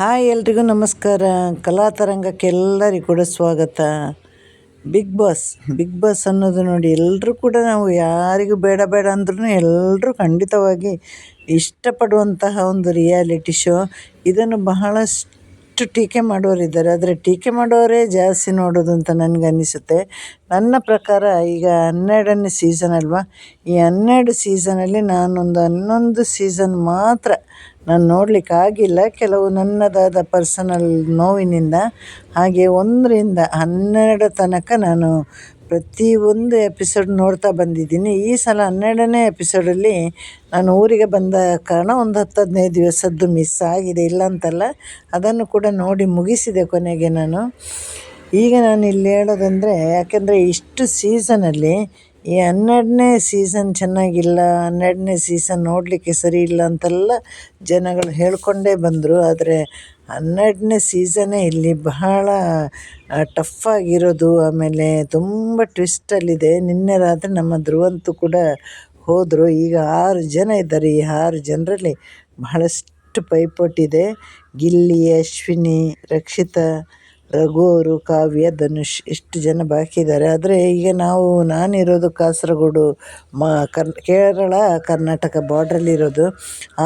Hi ಎಲ್ರಿಗೂ ನಮಸ್ಕಾರ. ಕಲಾ ತರಂಗಕ್ಕೆ ಎಲ್ಲರಿಗೂ ಕೂಡ ಸ್ವಾಗತ. ಬಿಗ್ ಬಾಸ್ ಬಿಗ್ ಬಾಸ್ ಅನ್ನೋದು ನೋಡಿ ಎಲ್ಲರೂ ಕೂಡ ನಾವು ಯಾರಿಗೂ ಬೇಡ ಬೇಡ ಅಂದ್ರೂ ಎಲ್ಲರೂ ಖಂಡಿತವಾಗಿ ಇಷ್ಟಪಡುವಂತಹ ಒಂದು ರಿಯಾಲಿಟಿ ಶೋ. ಇದನ್ನು ಬಹಳಷ್ಟು ಟೀಕೆ ಮಾಡೋರಿದ್ದಾರೆ ಆದರೆ ಟೀಕೆ ಮಾಡೋರೇ ಜಾಸ್ತಿ ನೋಡೋದು ಅಂತ ನನಗೆ ಅನ್ನಿಸುತ್ತೆ ನನ್ನ ಪ್ರಕಾರ ಈಗ ಹನ್ನೆರಡನೇ ಸೀಸನ್ ಅಲ್ವಾ? ಈ ಹನ್ನೆರಡು ಸೀಸನಲ್ಲಿ ನಾನೊಂದು ಹನ್ನೊಂದು ಸೀಸನ್ ಮಾತ್ರ ನಾನು ನೋಡಲಿಕ್ಕಾಗಿಲ್ಲ ಕೆಲವು ನನ್ನದಾದ ಪರ್ಸನಲ್ ನೋವಿನಿಂದ ಹಾಗೆ ಒಂದರಿಂದ ಹನ್ನೆರಡು ತನಕ ನಾನು ಪ್ರತಿಯೊಂದು ಎಪಿಸೋಡ್ ನೋಡ್ತಾ ಬಂದಿದ್ದೀನಿ. ಈ ಸಲ ಹನ್ನೆರಡನೇ ಎಪಿಸೋಡಲ್ಲಿ ನಾನು ಊರಿಗೆ ಬಂದ ಕಾರಣ ಒಂದು ಹತ್ತು ಹದಿನೈದು ದಿವಸದ್ದು ಮಿಸ್ ಆಗಿದೆ. ಇಲ್ಲ ಅಂತಲ್ಲ ಅದನ್ನು ಕೂಡ ನೋಡಿ ಮುಗಿಸಿದೆ ಕೊನೆಗೆ ನಾನು. ಈಗ ನಾನು ಇಲ್ಲಿ ಹೇಳೋದಂದರೆ, ಯಾಕೆಂದರೆ ಇಷ್ಟು ಸೀಸನಲ್ಲಿ ಈ ಹನ್ನೆರಡನೇ ಸೀಸನ್ ಚೆನ್ನಾಗಿಲ್ಲ, ಹನ್ನೆರಡನೇ ಸೀಸನ್ ನೋಡಲಿಕ್ಕೆ ಸರಿ ಇಲ್ಲ ಅಂತೆಲ್ಲ ಜನಗಳು ಹೇಳಿಕೊಂಡೇ ಬಂದರು. ಆದರೆ ಹನ್ನೆರಡನೇ ಸೀಸನ್ನೇ ಇಲ್ಲಿ ಬಹಳ ಟಫ್ ಆಗಿರೋದು. ಆಮೇಲೆ ತುಂಬ ಟ್ವಿಸ್ಟಲ್ಲಿದೆ ನಿನ್ನೆ ರಾತ್ರಿ ನಮ್ಮ ಧ್ರುವಂತು ಕೂಡ ಹೋದರು. ಈಗ ಆರು ಜನ ಇದ್ದಾರೆ. ಈ ಆರು ಜನರಲ್ಲಿ ಬಹಳಷ್ಟು ಪೈಪೋಟಿದೆ. ಗಿಲ್ಲಿ, ಅಶ್ವಿನಿ, ರಕ್ಷಿತಾ ರಘು ಅವರು ಕಾವ್ಯ, ಧನುಷ್ ಇಷ್ಟು ಜನ ಬಾಕಿ ಇದ್ದಾರೆ. ಆದರೆ ಈಗ ನಾವು, ನಾನಿರೋದು ಕಾಸರಗೋಡು, ಮ, ಕರ್, ಕೇರಳ, ಕರ್ನಾಟಕ ಬಾರ್ಡ್ರಲ್ಲಿರೋದು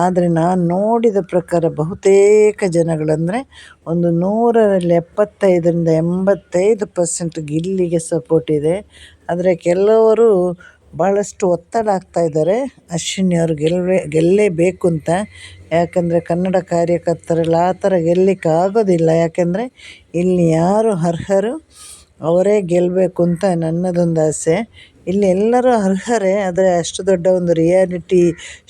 ಆದರೆ ನಾನು ನೋಡಿದ ಪ್ರಕಾರ ಬಹುತೇಕ ಜನಗಳಂದರೆ ಒಂದು ನೂರರಲ್ಲಿ ಎಪ್ಪತ್ತೈದರಿಂದ ಎಂಬತ್ತೈದು ಪರ್ಸೆಂಟ್ ಗಿಲ್ಲಿಗೆ ಸಪೋರ್ಟ್ ಇದೆ. ಆದರೆ ಕೆಲವರು ಭಾಳಷ್ಟು ಒತ್ತಡ ಆಗ್ತಾ ಇದ್ದಾರೆ. ಅಶ್ವಿನಿ ಅವರು ಗೆಲ್ಲೇ ಗೆಲ್ಲಲೇಬೇಕು ಅಂತ. ಯಾಕಂದರೆ ಕನ್ನಡ ಕಾರ್ಯಕರ್ತರೆಲ್ಲ ಆ ಥರ ಗೆಲ್ಲಲಿಕ್ಕೆ ಆಗೋದಿಲ್ಲ ಯಾಕೆಂದರೆ ಇಲ್ಲಿ ಯಾರು ಅರ್ಹರು, ಅವರೇ ಗೆಲ್ಲಬೇಕು ಅಂತ ನನ್ನದೊಂದು ಆಸೆ. ಇಲ್ಲಿ ಎಲ್ಲರೂ ಅರ್ಹರೇ, ಆದರೆ ಅಷ್ಟು ದೊಡ್ಡ ಒಂದು ರಿಯಾಲಿಟಿ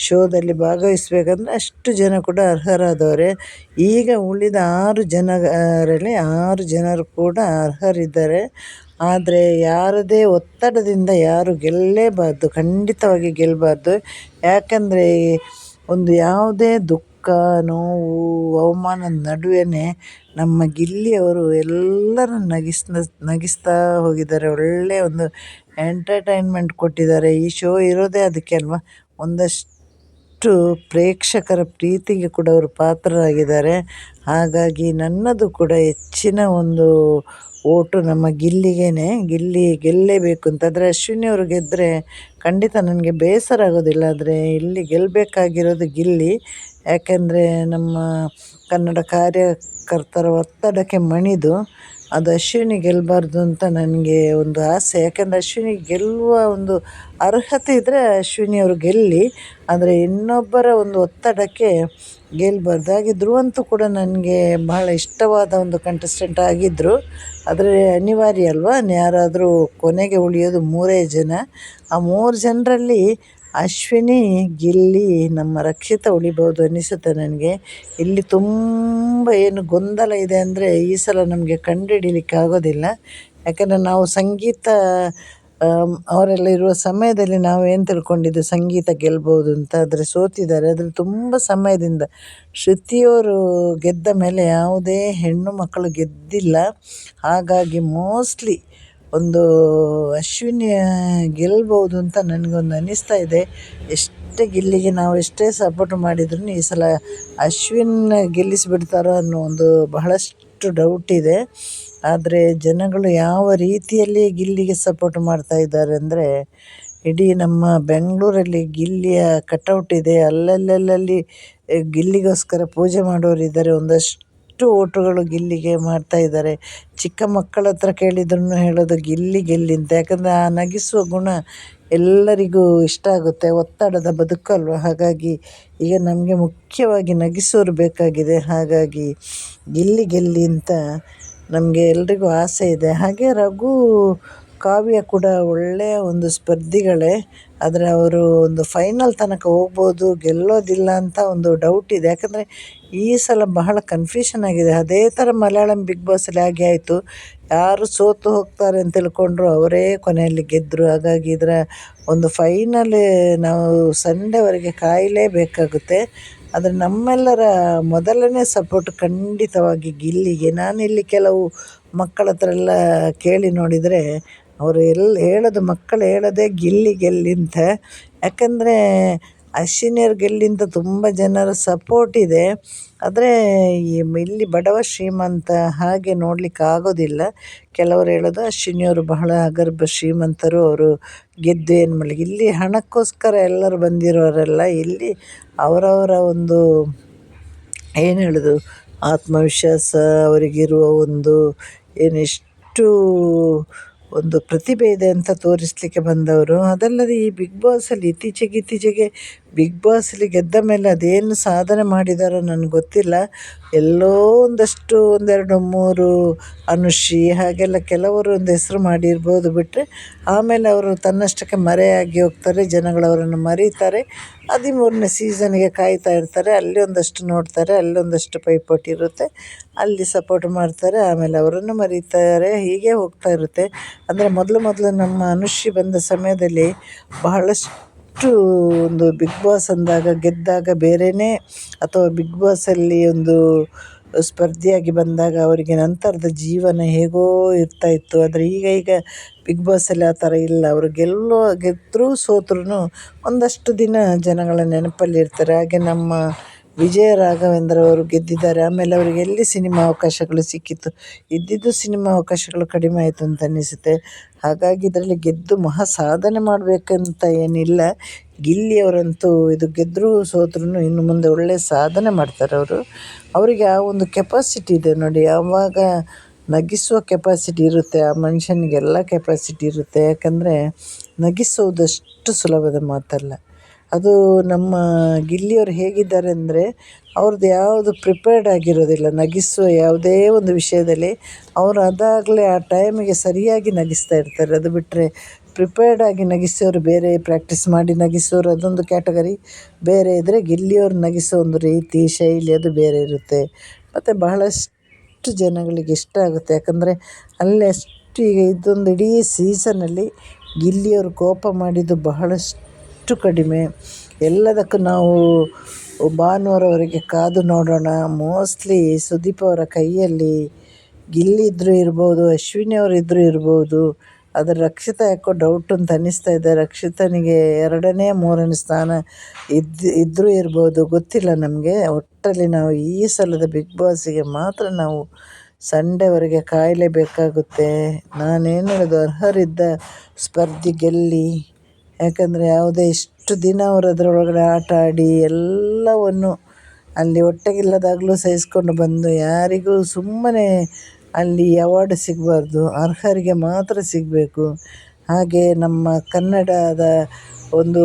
ಶೋದಲ್ಲಿ ಭಾಗವಹಿಸ್ಬೇಕಂದ್ರೆ ಅಷ್ಟು ಜನ ಕೂಡ ಅರ್ಹರಾದವರೇ. ಈಗ ಉಳಿದ ಆರು ಜನರಲ್ಲಿ ಆರು ಜನರು ಕೂಡ ಅರ್ಹರಿದ್ದಾರೆ. ಆದರೆ ಯಾರದೇ ಒತ್ತಡದಿಂದ ಯಾರು ಗೆಲ್ಲಲೇಬಾರ್ದು ಖಂಡಿತವಾಗಿ ಗೆಲ್ಲಬಾರ್ದು ಯಾಕಂದರೆ ಒಂದು ಯಾವುದೇ ದುಃಖ, ನೋವು, ಅವಮಾನದ ನಡುವೆ ನಮ್ಮ ಗಿಲ್ಲಿಯವರು ಎಲ್ಲರನ್ನು ನಗಿಸ್ ನಗಿಸ್ತಾ ಹೋಗಿದ್ದಾರೆ. ಒಳ್ಳೆಯ ಒಂದು ಎಂಟರ್ಟೈನ್ಮೆಂಟ್ ಕೊಟ್ಟಿದ್ದಾರೆ. ಈ ಶೋ ಇರೋದೇ ಅದಕ್ಕೆ ಅಲ್ವಾ? ಒಂದಷ್ಟು ಪ್ರೇಕ್ಷಕರ ಪ್ರೀತಿಗೆ ಕೂಡ ಅವರು ಪಾತ್ರರಾಗಿದ್ದಾರೆ. ಹಾಗಾಗಿ ನನ್ನದು ಕೂಡ ಹೆಚ್ಚಿನ ಒಂದು ಓಟು ನಮ್ಮ ಗಿಲ್ಲಿಗೇ ಗಿಲ್ಲಿ ಗೆಲ್ಲಲೇಬೇಕು ಅಂತ ಆದರೆ ಅಶ್ವಿನಿ ಅವರು ಗೆದ್ದರೆ ಖಂಡಿತ ನನಗೆ ಬೇಸರ ಆಗೋದಿಲ್ಲ. ಆದರೆ ಇಲ್ಲಿ ಗೆಲ್ಲಬೇಕಾಗಿರೋದು ಗಿಲ್ಲಿ. ಯಾಕೆಂದರೆ ನಮ್ಮ ಕನ್ನಡ ಕಾರ್ಯಕರ್ತರ ಒತ್ತಡಕ್ಕೆ ಮಣಿದು ಅದು ಅಶ್ವಿನಿ ಗೆಲ್ಲಬಾರ್ದು ಅಂತ ನನಗೆ ಒಂದು ಆಸೆ. ಯಾಕೆಂದರೆ ಅಶ್ವಿನಿ ಗೆಲ್ಲುವ ಒಂದು ಅರ್ಹತೆ ಇದ್ದರೆ ಅಶ್ವಿನಿ ಅವರು ಗೆಲ್ಲಿ, ಆದರೆ ಇನ್ನೊಬ್ಬರ ಒಂದು ಒತ್ತಡಕ್ಕೆ ಗೆಲ್ಲಬಾರ್ದು ಹಾಗೆ ಧ್ರುವಂತು ಕೂಡ ನನಗೆ ಬಹಳ ಇಷ್ಟವಾದ ಒಂದು ಕಂಟೆಸ್ಟೆಂಟ್ ಆಗಿದ್ದರು ಆದರೆ ಅನಿವಾರ್ಯ ಅಲ್ವಾ? ಯಾರಾದರೂ ಕೊನೆಗೆ ಉಳಿಯೋದು ಮೂರೇ ಜನ. ಆ ಮೂರು ಜನರಲ್ಲಿ ಅಶ್ವಿನಿ, ಗಿಲ್ಲಿ ನಮ್ಮ ರಕ್ಷಿತ ಉಳಿಬೋದು ಅನ್ನಿಸುತ್ತೆ ನನಗೆ. ಇಲ್ಲಿ ತುಂಬ ಏನು ಗೊಂದಲ ಇದೆ ಅಂದರೆ ಈ ಸಲ ನಮಗೆ ಕಂಡುಹಿಡಿಲಿಕ್ಕೆ ಆಗೋದಿಲ್ಲ. ಯಾಕಂದರೆ ನಾವು ಸಂಗೀತ ಅವರೆಲ್ಲ ಇರುವ ಸಮಯದಲ್ಲಿ ನಾವು ಏನು ತಿಳ್ಕೊಂಡಿದ್ದು? ಸಂಗೀತ ಗೆಲ್ಬೋದು ಅಂತ ಆದರೆ ಸೋತಿದ್ದಾರೆ. ಅದ್ರಲ್ಲಿ ತುಂಬ ಸಮಯದಿಂದ ಶ್ರುತಿಯವರು ಗೆದ್ದ ಮೇಲೆ ಯಾವುದೇ ಹೆಣ್ಣು ಮಕ್ಕಳು ಗೆದ್ದಿಲ್ಲ. ಹಾಗಾಗಿ ಮೋಸ್ಟ್ಲಿ ಒಂದು ಅಶ್ವಿನಿ ಗೆಲ್ಬೋದು ಅಂತ ನನಗೊಂದು ಅನ್ನಿಸ್ತಾ ಇದೆ. ಎಷ್ಟೇ ಗಿಲ್ಲಿಗೆ ನಾವು ಎಷ್ಟೇ ಸಪೋರ್ಟ್ ಮಾಡಿದ್ರೂ ಈ ಸಲ ಅಶ್ವಿನ್ ಗೆಲ್ಲಿಸಿಬಿಡ್ತಾರೋ ಅನ್ನೋ ಒಂದು ಬಹಳಷ್ಟು ಡೌಟ್ ಇದೆ. ಆದರೆ ಜನಗಳು ಯಾವ ರೀತಿಯಲ್ಲಿ ಗಿಲ್ಲಿಗೆ ಸಪೋರ್ಟ್ ಮಾಡ್ತಾ ಇದ್ದಾರೆ ಅಂದರೆ, ಇಡೀ ನಮ್ಮ ಬೆಂಗಳೂರಲ್ಲಿ ಗಿಲ್ಲಿಯ ಕಟೌಟ್ ಇದೆ. ಅಲ್ಲಲ್ಲಲ್ಲಿ ಗಿಲ್ಲಿಗೋಸ್ಕರ ಪೂಜೆ ಮಾಡೋರಿದ್ದಾರೆ ಒಂದಷ್ಟು ಓಟುಗಳು ಗಿಲ್ಲಿಗೆ ಮಾಡ್ತಾ ಇದ್ದಾರೆ. ಚಿಕ್ಕ ಮಕ್ಕಳ ಹತ್ರ ಕೇಳಿದ್ರು ಹೇಳೋದು ಗಿಲ್ಲಿ ಗೆಲ್ಲಿ ಅಂತ. ಯಾಕಂದರೆ ಆ ನಗಿಸುವ ಗುಣ ಎಲ್ಲರಿಗೂ ಇಷ್ಟ ಆಗುತ್ತೆ. ಒತ್ತಡದ ಬದುಕಲ್ವ ಹಾಗಾಗಿ ಈಗ ನಮಗೆ ಮುಖ್ಯವಾಗಿ ನಗಿಸೋರು ಬೇಕಾಗಿದೆ. ಹಾಗಾಗಿ ಗಿಲ್ಲಿ ಗೆಲ್ಲಿ ಅಂತ ನಮಗೆ ಎಲ್ರಿಗೂ ಆಸೆ ಇದೆ. ಹಾಗೆ ರಘು ಕಾವ್ಯ ಕೂಡ ಒಳ್ಳೆಯ ಒಂದು ಸ್ಪರ್ಧಿಗಳೇ. ಆದರೆ ಅವರು ಒಂದು ಫೈನಲ್ ತನಕ ಹೋಗ್ಬೋದು, ಗೆಲ್ಲೋದಿಲ್ಲ ಅಂತ ಒಂದು ಡೌಟ್ ಇದೆ. ಯಾಕಂದರೆ ಈ ಸಲ ಬಹಳ ಕನ್ಫ್ಯೂಷನ್ ಆಗಿದೆ. ಅದೇ ಥರ ಮಲಯಾಳಂ ಬಿಗ್ ಬಾಸಲ್ಲಿ ಹಾಗೆ ಆಯಿತು. ಯಾರು ಸೋತು ಹೋಗ್ತಾರೆ ಅಂತ ತಿಳ್ಕೊಂಡ್ರು ಅವರೇ ಕೊನೆಯಲ್ಲಿ ಗೆದ್ದರು ಹಾಗಾಗಿ ಇದರ ಒಂದು ಫೈನಲ್ ನಾವು ಸಂಡೆವರೆಗೆ ಕಾಯಲೇಬೇಕಾಗುತ್ತೆ. ಆದರೆ ನಮ್ಮೆಲ್ಲರ ಮೊದಲನೇ ಸಪೋರ್ಟ್ ಖಂಡಿತವಾಗಿ ಗಿಲ್ಲಿಗೆ. ನಾನಿಲ್ಲಿ ಕೆಲವು ಮಕ್ಕಳ ಹತ್ರ ಎಲ್ಲ ಕೇಳಿ ನೋಡಿದರೆ ಅವರು ಎಲ್ಲಿ ಹೇಳೋದು ಮಕ್ಕಳು ಹೇಳೋದೇ ಗಿಲ್ಲಿ ಗೆಲ್ಲಿ ಅಂತ ಯಾಕಂದರೆ ಅಶ್ವಿನಿಯರು ಗೆಲ್ಲಿಂತ ತುಂಬ ಜನರ ಸಪೋರ್ಟ್ ಇದೆ. ಆದರೆ ಇಲ್ಲಿ ಬಡವ ಶ್ರೀಮಂತ ಹಾಗೆ ನೋಡಲಿಕ್ಕೆ ಆಗೋದಿಲ್ಲ. ಕೆಲವರು ಹೇಳೋದು ಅಶ್ವಿನಿಯವರು ಬಹಳ ಅಗರ್ಭ ಶ್ರೀಮಂತರು, ಅವರು ಗೆದ್ದು ಏನು ಮಾಡಲಿ. ಇಲ್ಲಿ ಹಣಕ್ಕೋಸ್ಕರ ಎಲ್ಲರೂ ಬಂದಿರೋರೆಲ್ಲ ಇಲ್ಲಿ ಅವರವರ ಒಂದು ಏನು ಹೇಳೋದು, ಆತ್ಮವಿಶ್ವಾಸ ಅವರಿಗಿರುವ ಒಂದು ಏನೆಷ್ಟು ಒಂದು ಪ್ರತಿಭೆ ಇದೆ ಅಂತ ತೋರಿಸಲಿಕ್ಕೆ ಬಂದವರು. ಅದಲ್ಲದೆ ಈ ಬಿಗ್ ಬಾಸಲ್ಲಿ ಇತ್ತೀಚೆಗೆ ಇತ್ತೀಚೆಗೆ ಬಿಗ್ ಬಾಸಲ್ಲಿ ಗೆದ್ದ ಮೇಲೆ ಅದೇನು ಸಾಧನೆ ಮಾಡಿದಾರೋ ನನಗೆ ಗೊತ್ತಿಲ್ಲ. ಎಲ್ಲೋ ಒಂದಷ್ಟು ಒಂದೆರಡು ಮೂರು ಅನುಶ್ರೀ ಹಾಗೆಲ್ಲ ಕೆಲವರು ಒಂದು ಹೆಸರು ಮಾಡಿರ್ಬೋದು ಬಿಟ್ಟರೆ ಆಮೇಲೆ ಅವರು ತನ್ನಷ್ಟಕ್ಕೆ ಮರೆಯಾಗಿ ಹೋಗ್ತಾರೆ, ಜನಗಳು ಅವರನ್ನು ಮರೀತಾರೆ. ಹದಿಮೂರನೇ ಸೀಸನ್ಗೆ ಕಾಯ್ತಾ ಇರ್ತಾರೆ, ಅಲ್ಲಿ ಒಂದಷ್ಟು ನೋಡ್ತಾರೆ, ಅಲ್ಲಿ ಒಂದಷ್ಟು ಪೈಪೋಟಿ ಇರುತ್ತೆ, ಅಲ್ಲಿ ಸಪೋರ್ಟ್ ಮಾಡ್ತಾರೆ, ಆಮೇಲೆ ಅವರನ್ನು ಮರೀತಾರೆ, ಹೀಗೆ ಹೋಗ್ತಾ ಇರುತ್ತೆ. ಅಂದರೆ ಮೊದಲು ಮೊದಲು ನಮ್ಮ ಅನುಶ್ರೀ ಬಂದ ಸಮಯದಲ್ಲಿ ಬಹಳಷ್ಟು ಒಂದು ಬಿಗ್ ಬಾಸ್ ಅಂದಾಗ ಗೆದ್ದಾಗ ಬೇರೆಯೇ ಅಥವಾ ಬಿಗ್ ಬಾಸಲ್ಲಿ ಒಂದು ಸ್ಪರ್ಧಿಯಾಗಿ ಬಂದಾಗ ಅವರಿಗೆ ನಂತರದ ಜೀವನ ಹೇಗೋ ಇರ್ತಾ ಇತ್ತು. ಆದರೆ ಈಗ ಈಗ ಬಿಗ್ ಬಾಸಲ್ಲಿ ಆ ಥರ ಇಲ್ಲ. ಅವರು ಗೆಲ್ಲೋ ಗೆದ್ದರೂ ಸೋತ್ರೂ ಒಂದಷ್ಟು ದಿನ ಜನಗಳ ನೆನಪಲ್ಲಿ ಇರ್ತಾರೆ. ಹಾಗೆ ನಮ್ಮ ವಿಜಯ ರಾಘವೇಂದ್ರ ಅವರು ಗೆದ್ದಿದ್ದಾರೆ. ಆಮೇಲೆ ಅವರಿಗೆ ಎಲ್ಲಿ ಸಿನಿಮಾ ಅವಕಾಶಗಳು ಸಿಕ್ಕಿತ್ತು? ಇದ್ದಿದ್ದು ಸಿನಿಮಾ ಅವಕಾಶಗಳು ಕಡಿಮೆ ಆಯಿತು ಅಂತ ಅನ್ನಿಸುತ್ತೆ. ಹಾಗಾಗಿ ಇದರಲ್ಲಿ ಗೆದ್ದು ಮಹಾ ಸಾಧನೆ ಮಾಡಬೇಕಂತ ಏನಿಲ್ಲ. ಗಿಲ್ಲಿಯವರಂತೂ ಇದು ಗೆದ್ದರೂ ಸೋತ್ರೂ ಇನ್ನು ಮುಂದೆ ಒಳ್ಳೆಯ ಸಾಧನೆ ಮಾಡ್ತಾರೆ ಅವರು. ಅವರಿಗೆ ಆ ಒಂದು ಕೆಪಾಸಿಟಿ ಇದೆ ನೋಡಿ. ಯಾವಾಗ ನಗಿಸುವ ಕೆಪಾಸಿಟಿ ಇರುತ್ತೆ. ಆ ಮನುಷ್ಯನಿಗೆಲ್ಲ ಕೆಪಾಸಿಟಿ ಇರುತ್ತೆ. ಯಾಕಂದರೆ ನಗಿಸೋದಷ್ಟು ಸುಲಭದ ಮಾತಲ್ಲ. ಅದು ನಮ್ಮ ಗಿಲ್ಲಿಯವ್ರು ಹೇಗಿದ್ದಾರೆ ಅಂದರೆ ಅವ್ರದ್ದು ಯಾವುದು ಪ್ರಿಪೇರ್ಡ್ ಆಗಿರೋದಿಲ್ಲ. ನಗಿಸುವ ಯಾವುದೇ ಒಂದು ವಿಷಯದಲ್ಲಿ ಅವರು ಅದಾಗಲೇ ಆ ಟೈಮಿಗೆ ಸರಿಯಾಗಿ ನಗಿಸ್ತಾ ಇರ್ತಾರೆ. ಅದು ಬಿಟ್ಟರೆ ಪ್ರಿಪೇರ್ಡ್ ಆಗಿ ನಗಿಸೋರು ಬೇರೆ ಪ್ರಾಕ್ಟೀಸ್ ಮಾಡಿ ನಗಿಸೋರು ಅದೊಂದು ಕ್ಯಾಟಗರಿ ಬೇರೆ ಇದ್ದರೆ ಗಿಲ್ಲಿಯವ್ರು ನಗಿಸೋ ಒಂದು ರೀತಿ, ಶೈಲಿ ಅದು ಬೇರೆ ಇರುತ್ತೆ. ಮತ್ತು ಬಹಳಷ್ಟು ಜನಗಳಿಗೆ ಇಷ್ಟ ಆಗುತ್ತೆ. ಯಾಕಂದರೆ ಅಲ್ಲಿ ಅಷ್ಟು ಈಗ ಇದೊಂದು ಇಡೀ ಸೀಸನಲ್ಲಿ ಗಿಲ್ಲಿಯವರು ಕೋಪ ಮಾಡಿದ್ದು ಬಹಳಷ್ಟು ಕಡಿಮೆ. ಎಲ್ಲದಕ್ಕೂ ನಾವು ಭಾನುವಾರವರೆಗೆ ಕಾದು ನೋಡೋಣ. ಮೋಸ್ಟ್ಲಿ ಸುದೀಪ್ ಅವರ ಕೈಯಲ್ಲಿ ಗಿಲ್ಲಿ ಇದ್ದರೂ ಇರ್ಬೋದು, ಅಶ್ವಿನಿ ಅವರು ಇದ್ದರೂ ಇರ್ಬೋದು. ಆದರೆ ರಕ್ಷಿತ ಯಾಕೋ ಡೌಟ್ ಅಂತ ಅನ್ನಿಸ್ತಾ ಇದೆ. ರಕ್ಷಿತನಿಗೆ ಎರಡನೇ, ಮೂರನೇ ಸ್ಥಾನ ಇದ್ದು ಇದ್ದರೂ ಇರ್ಬೋದು. ಗೊತ್ತಿಲ್ಲ ನಮಗೆ. ಒಟ್ಟಲ್ಲಿ ನಾವು ಈ ಸಲದ ಬಿಗ್ ಬಾಸಿಗೆ ಮಾತ್ರ ನಾವು ಸಂಡೆವರೆಗೆ ಕಾಯಲೇಬೇಕಾಗುತ್ತೆ. ನಾನೇನು ಹೇಳೋದು? ಅರ್ಹರಿದ್ದ ಸ್ಪರ್ಧಿ ಗೆಲ್ಲಿ. ಯಾಕಂದರೆ ಯಾವುದೇ ಇಷ್ಟು ದಿನ ಅವರು ಅದರೊಳಗಡೆ ಆಟ ಆಡಿ ಎಲ್ಲವನ್ನು ಅಲ್ಲಿ ಹೊಟ್ಟೆಗಿಲ್ಲದಾಗಲೂ ಸಹಿಸ್ಕೊಂಡು ಬಂದು ಯಾರಿಗೂ ಸುಮ್ಮನೆ ಅಲ್ಲಿ ಅವಾರ್ಡ್ ಸಿಗಬಾರ್ದು, ಅರ್ಹರಿಗೆ ಮಾತ್ರ ಸಿಗಬೇಕು. ಹಾಗೆ ನಮ್ಮ ಕನ್ನಡದ ಒಂದು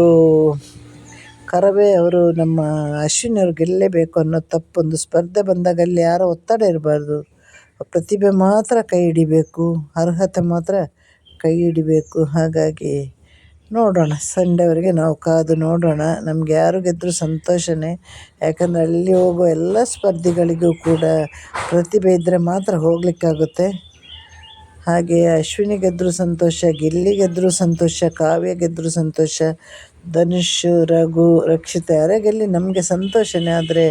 ಕರವೇ ಅವರು ನಮ್ಮ ಅಶ್ವಿನಿ ಅವ್ರು ಗೆಲ್ಲಲೇಬೇಕು ಅನ್ನೋ ತಪ್ಪೊಂದು ಸ್ಪರ್ಧೆ ಬಂದಾಗ ಅಲ್ಲಿ ಯಾರೋ ಒತ್ತಡ ಇರಬಾರ್ದು. ಪ್ರತಿಭೆ ಮಾತ್ರ ಕೈ ಹಿಡಿಬೇಕು, ಅರ್ಹತೆ ಮಾತ್ರ ಕೈ ಹಿಡಿಬೇಕು. ಹಾಗಾಗಿ ನೋಡೋಣ. ಸಂಡೆವರೆಗೆ ನಾವು ಕಾದು ನೋಡೋಣ. ನಮ್ಗೆ ಯಾರು ಗೆದ್ದರೂ ಸಂತೋಷವೇ ಯಾಕಂದರೆ ಅಲ್ಲಿ ಹೋಗೋ ಎಲ್ಲ ಸ್ಪರ್ಧಿಗಳಿಗೂ ಕೂಡ ಪ್ರತಿಭೆ ಇದ್ದರೆ ಮಾತ್ರ ಹೋಗಲಿಕ್ಕಾಗುತ್ತೆ. ಹಾಗೆ ಅಶ್ವಿನಿ ಗೆದ್ದರೂ ಸಂತೋಷ, ಗಿಲ್ಲಿ ಗೆದ್ದರೂ ಸಂತೋಷ, ಕಾವ್ಯ ಗೆದ್ದರೂ ಸಂತೋಷ, ಧನುಷ್, ರಘು, ರಕ್ಷಿತ ಯಾರೇ ಗೆಲ್ಲಿ ನಮಗೆ ಸಂತೋಷನೇ. ಆದರೆ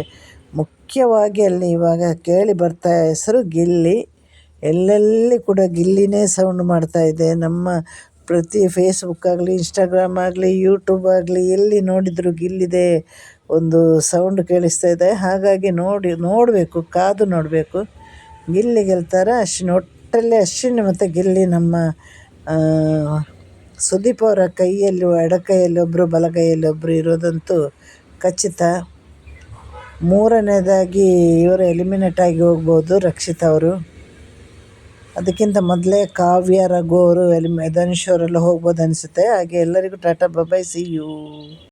ಮುಖ್ಯವಾಗಿ ಅಲ್ಲಿ ಇವಾಗ ಕೇಳಿ ಬರ್ತಾ ಹೆಸರು ಗಿಲ್ಲಿ. ಎಲ್ಲೆಲ್ಲಿ ಕೂಡ ಗಿಲ್ಲಿನೇ ಸೌಂಡ್ ಮಾಡ್ತಾ ಇದೆ. ನಮ್ಮ ಪ್ರತಿ ಫೇಸ್ಬುಕ್ ಆಗಲಿ ಇನ್ಸ್ಟಾಗ್ರಾಮ್ ಆಗಲಿ ಯೂಟ್ಯೂಬ್ ಆಗಲಿ ಎಲ್ಲಿ ನೋಡಿದರೂ ಗಿಲ್ಲಿದೆ. ಒಂದು ಸೌಂಡ್ ಕೇಳಿಸ್ತಾ ಇದೆ. ಹಾಗಾಗಿ ನೋಡಿ, ನೋಡಬೇಕು, ಕಾದು ನೋಡಬೇಕು. ಗಿಲ್ಲಿ ಗೆಲ್ತಾರೆ? ಅಶ್ವಿನ್, ಒಟ್ಟಲ್ಲಿ ಅಶ್ವಿನ್ ಮತ್ತು ಗಿಲ್ಲಿ ನಮ್ಮ ಸುದೀಪ್ ಅವರ ಕೈಯಲ್ಲಿ ಎಡಕೈಯಲ್ಲಿ ಒಬ್ಬರು ಬಲಗೈಯಲ್ಲಿ ಒಬ್ಬರು ಇರೋದಂತೂ ಖಚಿತ. ಮೂರನೇದಾಗಿ ಇವರು ಎಲಿಮಿನೇಟ್ ಆಗಿ ಹೋಗ್ಬೋದು ರಕ್ಷಿತಾ ಅವರು. ಅದಕ್ಕಿಂತ ಮೊದಲೇ ಕಾವ್ಯ, ರಘು ಅವರು ಎಲ್ಲಿ ಧನುಷ್ ಅವರೆಲ್ಲ ಹೋಗ್ಬೋದು ಅನಿಸುತ್ತೆ. ಹಾಗೆ ಎಲ್ಲರಿಗೂ ಟಾಟಾ ಬಾಯ್ ಸಿ ಯು